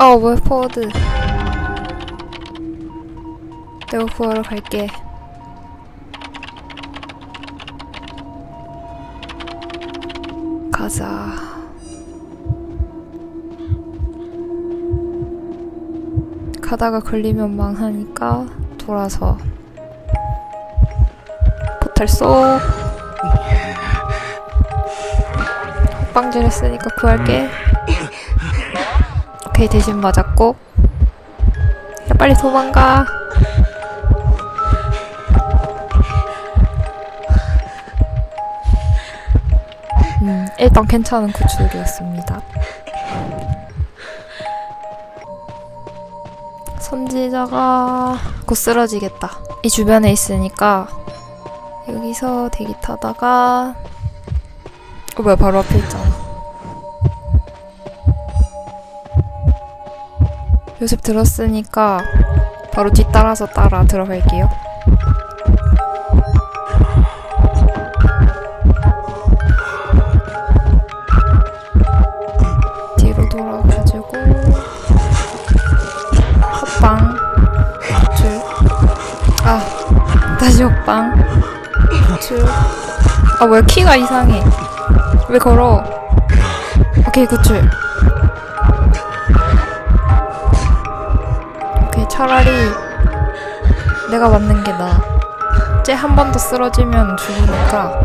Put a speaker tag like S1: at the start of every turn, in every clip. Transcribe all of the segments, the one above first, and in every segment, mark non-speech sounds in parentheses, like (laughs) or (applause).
S1: 어, 왜 포워드? 내가 구하러 갈게. 가자. 가다가 걸리면 망하니까 돌아서 포탈 쏙 (laughs) 빵질 했으니까 구할게 오케이 대신 맞았고. 야 빨리 도망가. 음 일단 괜찮은 구출이었습니다. 선지자가 곧 쓰러지겠다. 이 주변에 있으니까 여기서 대기 타다가 어 뭐야 바로 앞에 있잖아 요셉 들었으니까 바로 뒤따라서 따라 들어갈게요 뒤로 돌아가지고 줄. 아 다시 줄. 아 뭐야 키가 이상해 왜 걸어 오케이 구출 차라리 내가 맞는 게 나아 쟤 한 번 더 쓰러지면 죽으니까.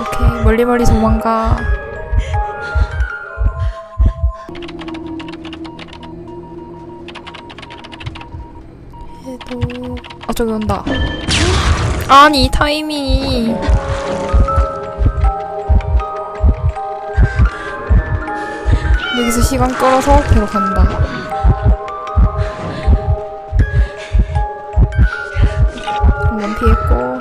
S1: 오케이 멀리 멀리 도망가. 해도 아 저기 온다 아니 이 타이밍이. 여기서 시간 끌어서 배로 간다. 한번 피했고.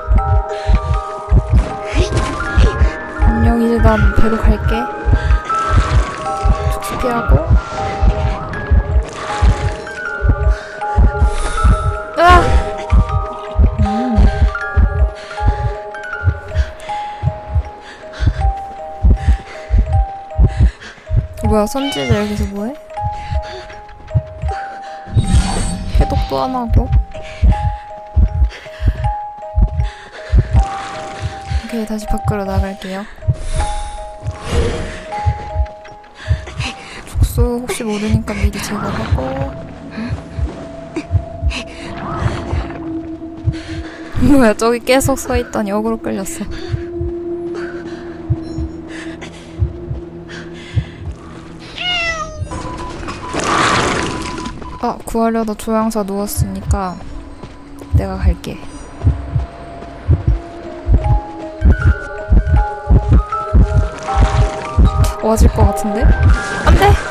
S1: 안녕 이제 난 배로 갈게. 피하고 뭐야 선지자 여기서 뭐해? 해독도 안 하고? 오케이 다시 밖으로 나갈게요. 죽수 혹시 모르니까 미리 제거하고. 뭐야 저기 계속 서있더니 어그로 끌렸어 아 구하려다 조향사 누웠으니까 내가 갈게 와질 것 같은데? 안 돼!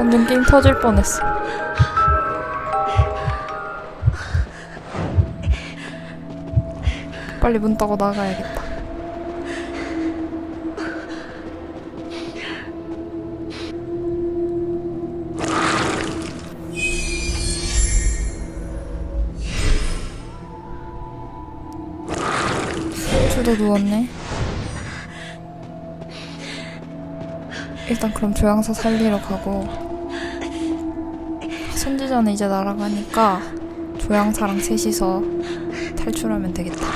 S1: 완전 게임 터질 뻔했어. 빨리 문 따고 나가야겠다. 주도 누웠네. 일단 그럼 조향사 살리러 가고 선지자는 이제 날아가니까 조향사랑 셋이서 탈출하면 되겠다.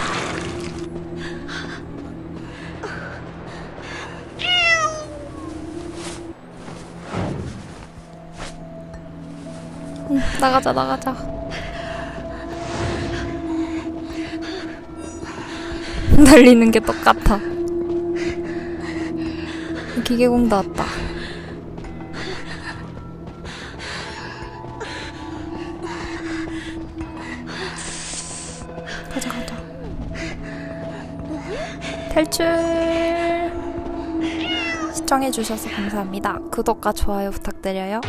S1: 응, 나가자 나가자. (laughs) 날리는 게 똑같아. 기계공도 왔다 탈출! 시청해주셔서 감사합니다. 구독과 좋아요 부탁드려요